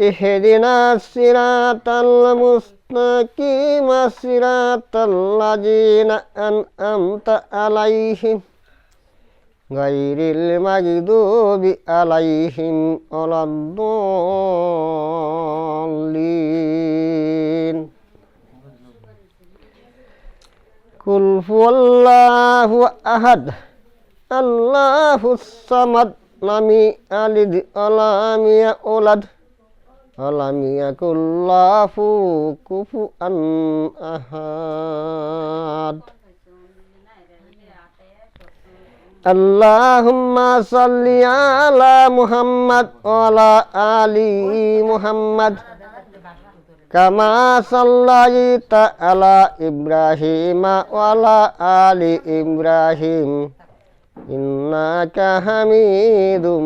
اهدنا الصراط المستقيم صراط الذين أنعمت عليهم غير المغضوب عليهم ولا الضالين قل هو الله أحد الله الصمد لم يلد ولم يولد আলাম ইয়াকুল্লাহু কুফুআন আহাদ আল্লাহুম্মা সাল্লি আলা মুহাম্মাদ ওয়া আলা আলি মুহাম্মাদ কামা সাল্লাইতা আলা ইব্রাহিম ওয়া আলা আলি ইব্রাহিম ইন্নাকা হামিদুম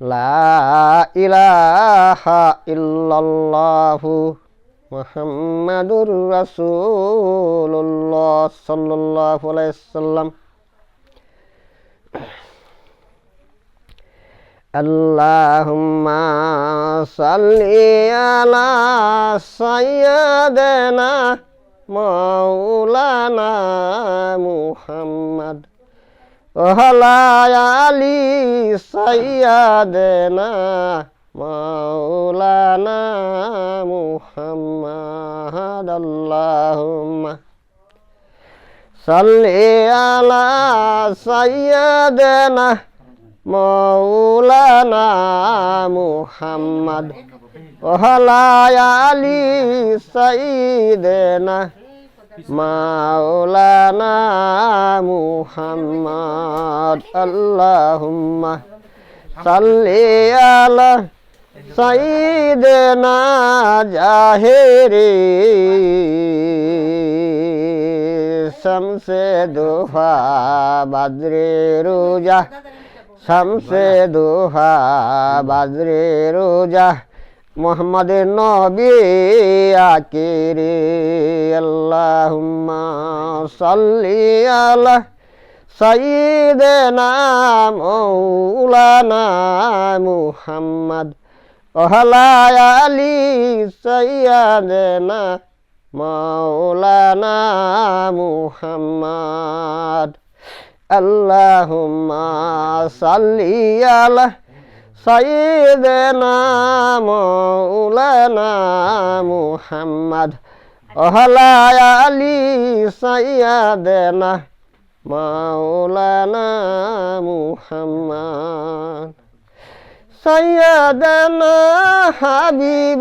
لا إله إلا الله محمد رسول الله صلى الله عليه وسلم اللهم صل على سيدنا مولانا محمد হলায়ালি সাইয়া দেনা মাওলানা মুহাম্মাদ আল্লাহুম্মা। সাল্লি আলা সাইয়াদেনা মৌলানা মুহাম্মদ। ওহলায়ালি দেনা মাওলানা মুহাম্মদ আল্লাহুম্মা সাল্লি আলা সাইদেনা জাহেরি শামসে দোহা বাদরে রোজা শামসে দুহা বাদরে রোজা মোহাম্মদের নবী আকিরে, আল্লাহুম্মা সাল্লি আলা সাইয়্যিদিনা মাওলানা মুহাম্মদ ওহলা আলী সাইয়্যিদিনা মাওলানা মুহাম্মদ, আল্লাহুম্মা সাল্লি আলা সাইদেনা মৌলানা মুহাম্মদ। ওহলা আলী সাইয়াদেনা মাওলানা মুহাম্মদ। সাইয়াদেনা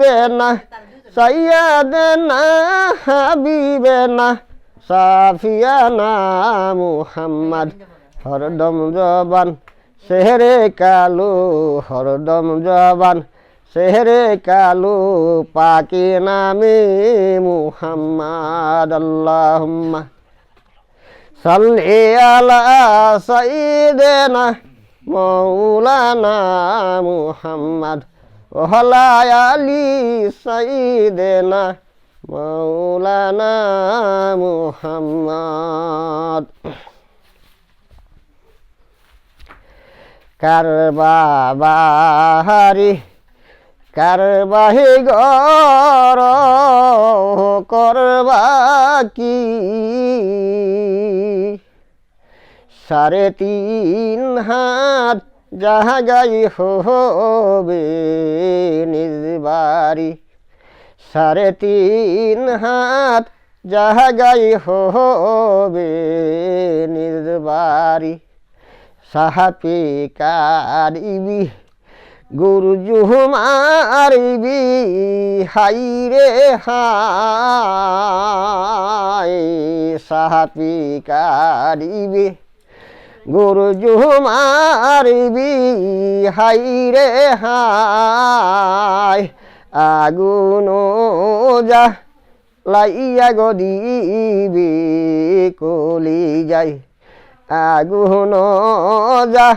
দেনা সাইয়াদেনা হাবিবেনা, সাফিয়ানা মুহাম্মদ। হরদম জবান সেহরে কালু হরদম জবান, সেহরে কালু পাকি নামে মুহাম্মদ আল্লাহুম্মা। সাল্লি আলা মাওলানা মুহাম্মদ ওয়ালা আলি সাইয়্যিদিনা মাওলানা মুহাম্মদ। কারবাহারি কারবাহি গর করবা কি? সাড়ে তিন হাত জাহাগাই হবে নিজ বাড়ি। সাড়ে তিন হাত জাহাগাই হবে নির্বারি সাহাপি কারিবি গুরু জুহুমারিবি হাই রে হাই সাহাপি কারিবি গুরু জুহুমারিবি হাই রে হাই আগুন যা লাইয়া গদিবি, কলি যাই আগুন যা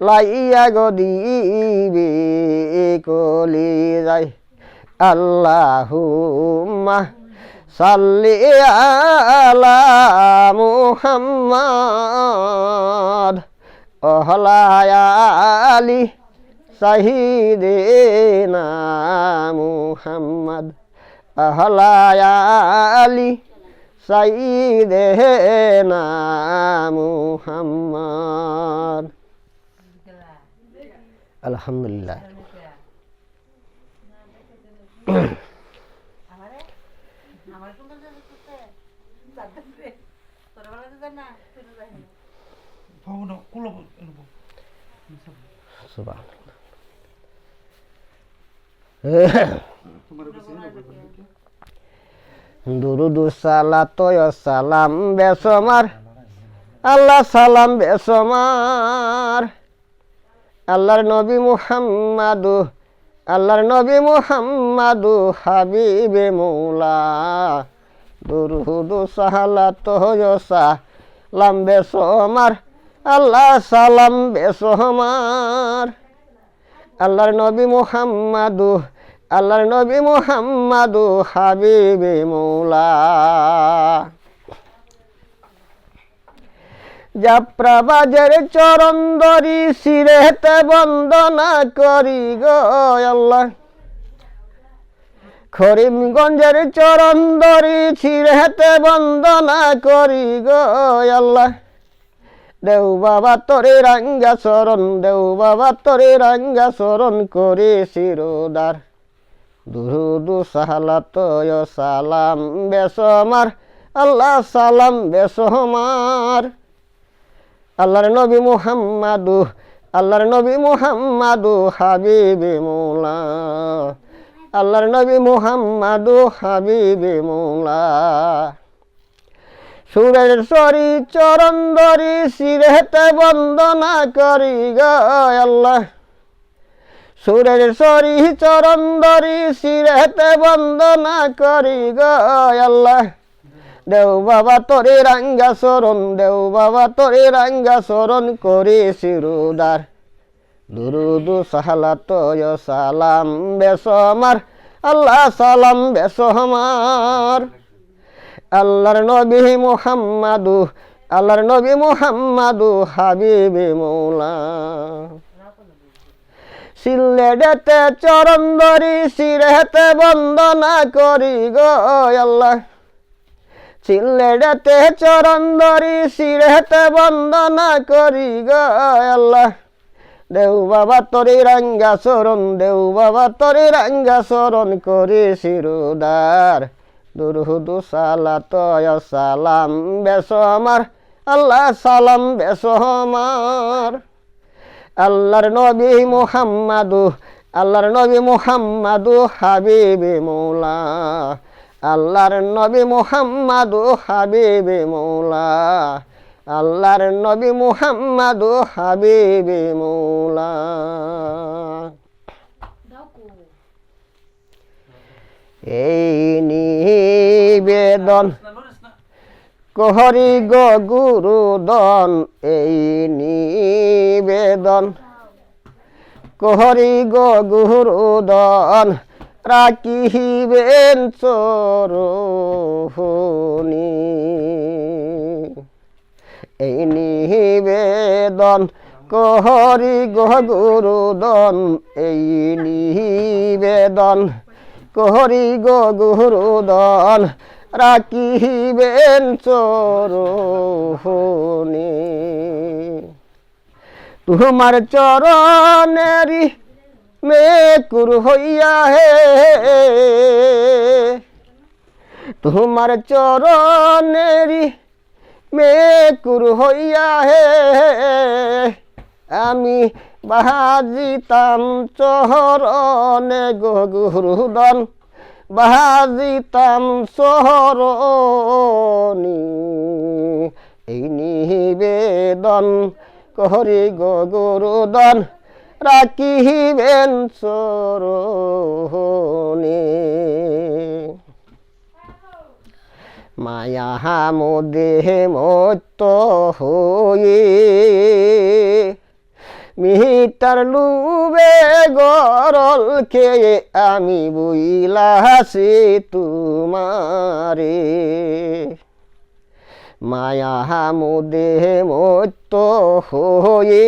লাইয়া গদিবি কলি যাই। আল্লাহুম্মা সাল্লি আলা মুহাম্মাদ। ওহলায়ালি সাহিদেনা মুহাম্মদ। আহলায়ালি সাইদেনা মুহাম্মদ। আলহামদুলিল্লাহ। আমারে আমার কোন তয় দুরুদু সালাম বেসমার। আল্লাহ সালাম বেসমার। আল্লাহর নবী মুহাম্মাদু, আল্লাহর নবী মুহাম্মাদু হাবিবে মৌলা। দুরুদু সালাতয় সালাম বেসমার, আল্লাহ সালাম বেসমার। আল্লাহর নবী মুহাম্মাদু আল্লাহর নবী মুহাম্মাদু হাবিবে মৌলা। যাপ্রাবাজের চরণ দরি সিরেতে বন্দনা করি গো আল্লাহ। করিমগঞ্জের চরণ দরি ছিড়েতে বন্দনা করি গো আল্লাহ। দেও বাবা তোরে রাঙ্গা চরণ দেও বাবা তোরে রাঙ্গা চরণ করে শিরোদার দুরুদু সালাতয় সালাম বেসমার আল্লাহ সালাম বেসমার আল্লাহর নবী মুহাম্মাদু, আল্লাহর নবী মুহাম্মাদু হাবিবে মৌলা। আল্লাহর নবী মুহাম্মাদু হাবিবে মৌলা। সুরের সরি চরণ ধরি শিরেতে বন্দনা করি গো আল্লাহ। সুরের সরি চরণ ধরি শিরেতে বন্দনা করি আল্লাহ। দেও বাবা তোরে রাঙ্গা শরণ দেও বাবা তোরে রাঙ্গা শরণ করে শিরুদার। দুরুদু সালাতয় সালাম বেসমার আল্লাহ সালাম বেসমার আল্লাহর নবী মুহাম্মাদু, আল্লাহর নবী মুহাম্মাদু হাবিবে মৌলা। সিলেডেতে চরণ ধরি সিরেতে বন্দনা করি গো আল্লাহ। সিলেডেতে চরণ ধরি সিরেতে বন্দনা করি গো আল্লাহ। দেউ বাবা তরি রাঙ্গা চরণ, দেউ বাবা তরি রাঙ্গা চরণ করে শিরুদার। দুরুদু সালাতয় সালাম বেসমার আল্লাহ সালাম বেসমার আল্লাহর নবী মুহাম্মাদু, আল্লাহর নবী মুহাম্মাদু হাবিবে মৌলা। আল্লাহর নবী মুহাম্মাদু হাবিবে মৌলা। আল্লাহর নবী মুহাম্মাদু হাবিবে মৌলা। এই নিবেদন কহরি গো গুরুদন, এই নিবেদন। কহরি গো গুরুদন, রাখিবেন চরণি এই নিবেদন, কহরি গো গুরুদন, এই নিবেদন। কহরি গো গুরুদন রাখিবেন চরণি তোমার চরণেরি মেকুর হইয়া হে। তোমার চরণেরি মেকুর হইয়া হে। আমি বাহাজিতাম চরণে গো বাহাজিতাম চরণি এই নিবেদন করি গো গুরুদন রাখিবেন চরণে মায়া মোদে মত হয়ে মিহিটার লুবে গরল খেয়ে আমি বুইলাসি তোমারে। মায়া মোদে মত হয়ে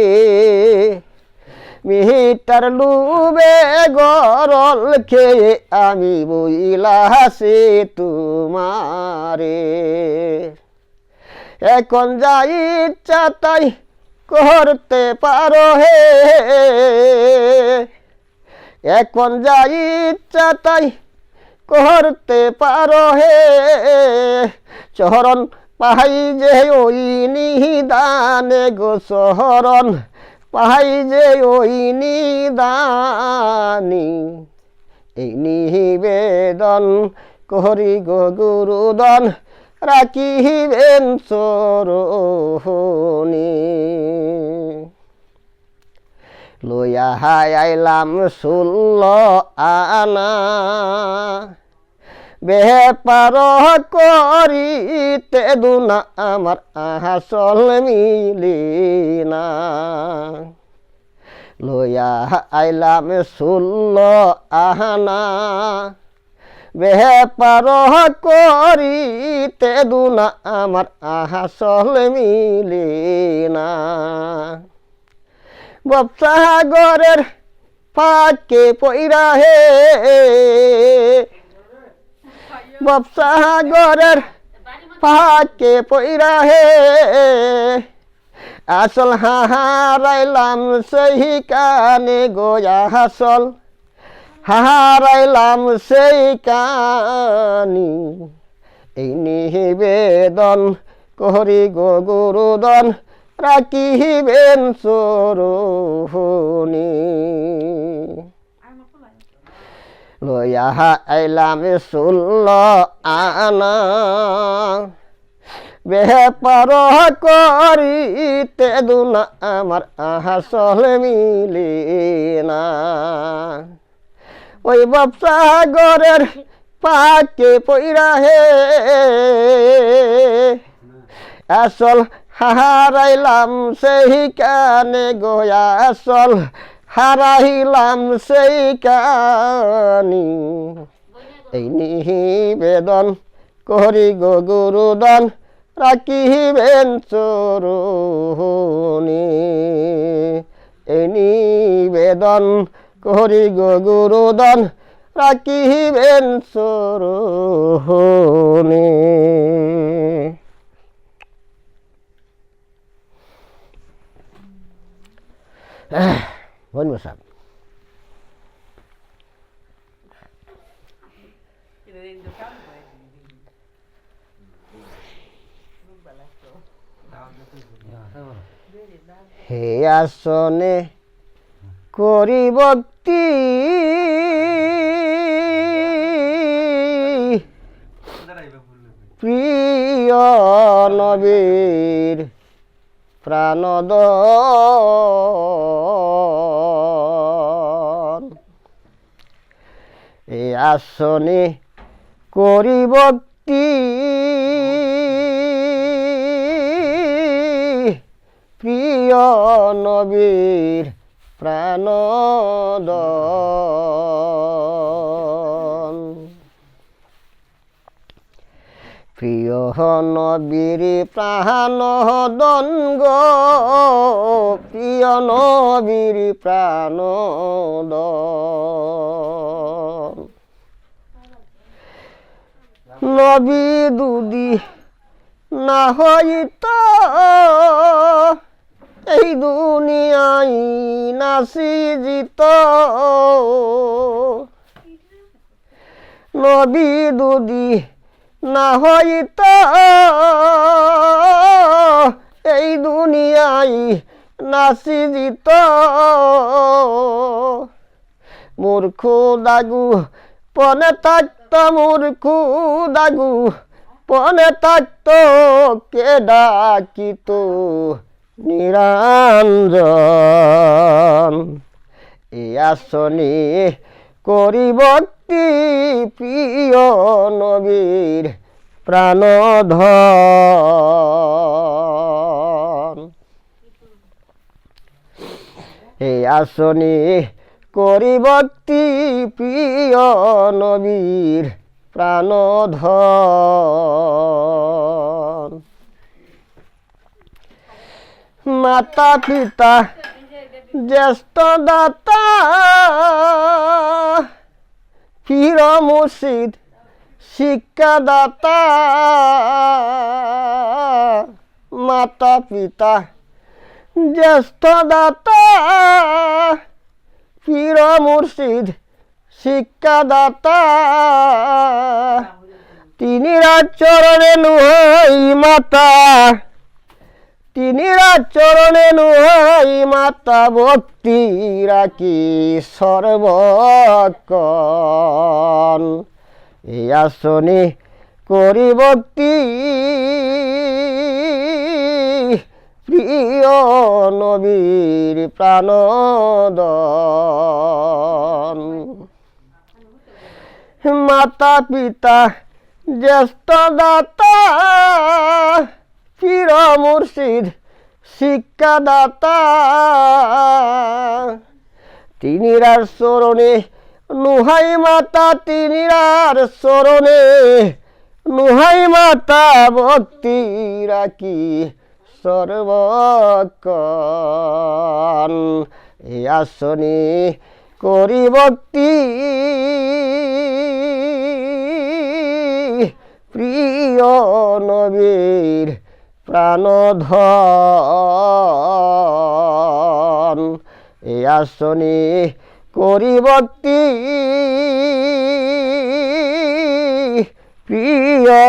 মিহিটার লুবে গরল খেয়ে আমি বইলাসি তোমারে। এখন যাই ইচ্ছা তাই করতে পারো হে। এখন যাই ইচ্ছা তাই করতে পারো হে। চরণ পাহাই যে ওই নিদানে গো শহরণ পাহাই যে ওই নিদানি। এই নিবেদন করি গো গুরুদন রাখিবেন চরণি। লইয়া আইলাম ষোল আনা। বেপার করিতে দুনা আমার আসল মিলি না লইয়া আইলাম ষোল আহানা বেপার করিতে দুনা আমার আসল মিলি না। বপসাগরের ফাঁকে পইরা হে। বপসাগরের ফাঁকে পইরা হে। আসল হারাইলাম সেই কানে গোয়া হাসল হারাইলাম সেই কানি। এই নিবেদন করি গো গুরুদন, রাখিবেন সরুনি লইয়া আইলাম ষোল আনা। বেপার করিতে দুনা, আমার আসল মিলি না। ওই ব্যবসাগরের পাকে পইরা হে। আসল হারাইলাম সেই কানে গোয়া আসল হারাইলাম সেই কানি। এই নিবেদন করি গো গুরুদন, রাখিবেন চরণি এই নিবেদন করি গো গুরুদন রাখিবেন চরণি। বলব হে আসনে করি ভক্তি প্রিয় নবীর প্রাণদন এই আসনে করি ভক্তি প্রিয় নবীর প্রাণদন। প্রিয় নবীর প্রাণ দন গো প্রিয় নবীর প্রাণ নবী দুদি না হইত এই দুনিয়াই নাসি জিত নবী দুদি না হইত, এই দুনিয়ায় নাচি দিত মূর্খ দাগু, পনে থাকত মূর্খ দাগু, পনে থাকত কে ডাকিত? নিরঞ্জন এই আসনি করি ভক্তি প্রিয় নবীর প্রাণধন। এই আসনি করি ভক্তি প্রিয় নবীর প্রাণধন। মাতা পিতা জ্যেষ্ঠ দাতা পীর মুর্শিদ শিক্ষাদাতা মাতা পিতা জ্যেষ্ঠ দাতা পীর মুর্শিদ শিক্ষাদাতা। তিনি চরণে নুহাই মাতা। তিনি চরণে নুহাই মাতা ভক্তি রাখি সর্বকন এই আসনে করি ভক্তি। প্রিয় নবীর প্রাণদন। মাতা পিতা জ্যেষ্ঠ দাতা চির মুর্শিদ শিক্ষাদাতা। তিনিরার চরণে নুহাই মাতা, তিনিরার চরণে নুহাই মাতা ভক্তি রাখি এই আসনে করি ভক্তি। প্রিয় নবীর প্রাণধন। এই আসনে করি ভক্তি প্রিয়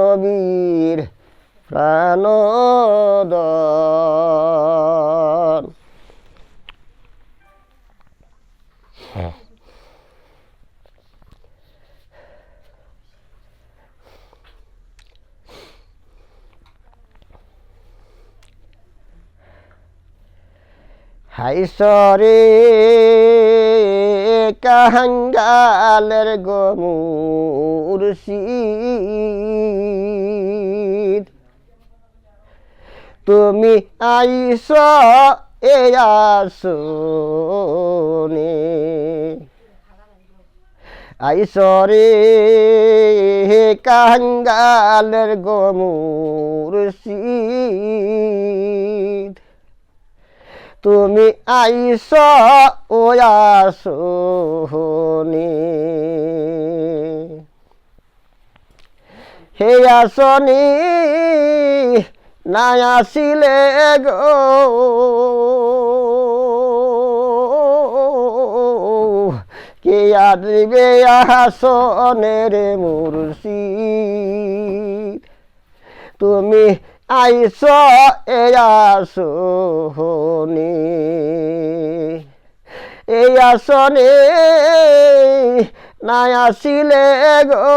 নবীর প্রাণদন হাইসরে কাহাঙ্গালের গমুরশিদ তুমি আইস এ আসনে। আইসরে কাহাঙ্গালের গমুরশিদ তুমি আইস ও আসনি হে আসনি না আসিলে গো। কে আদিবে আসনের মুর্শিদ? তুমি আইস এ আসনি এই আসনে না আসিলে গো।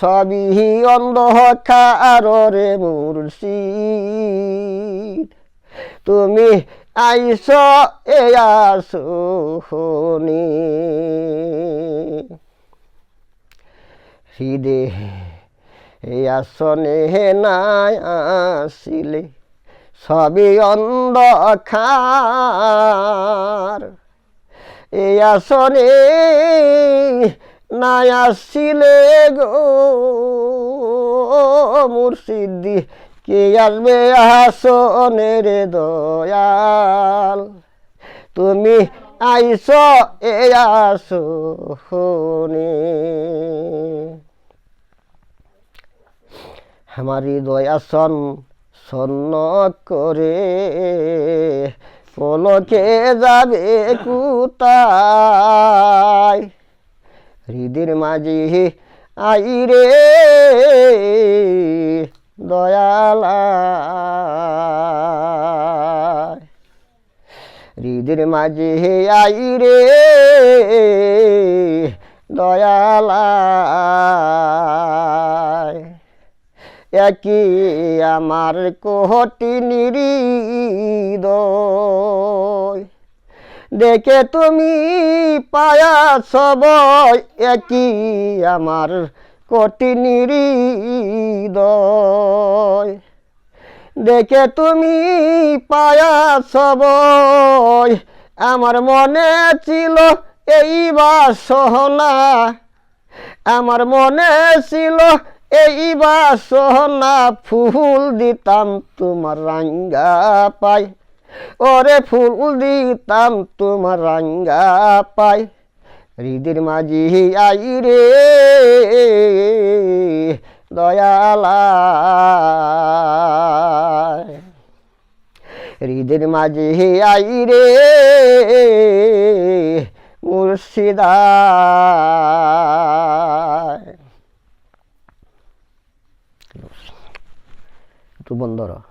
সবই অন্ধকারে মুর্শিদ তুমি আইস এ আসনি এই আসনে নাই আসিলে, সবই অন্ধকার। এই আসনে নাই আসিলে গো মুর্শিদি, কে আসবে আসনের দয়াল? তুমি আইস এ আসনে। আমার হৃদয় আসন সন্ন করে পলকে যাবে কুতায় হৃদির মাঝি আই রে দয়ালা হৃদির মাঝে আই রে দয়ালা একই আমার কোহটি নিরিদয়। দেখে তুমি পায়া সবই একই আমার কোটি নিরিদয়। দেখে তুমি পায়া সবই আমার মনে ছিল এইবার সহনা আমার মনে ছিল এইবার সহনা ফুল দিতাম তোমার রাঙ্গা পাই। ওরে ফুল দিতাম তোমার রাঙ্গা পাই। হৃদির মাঝি আই রে দয়ালা হৃদের মাঝে আই রে মুর্শিদা একটু বন্ধ রহ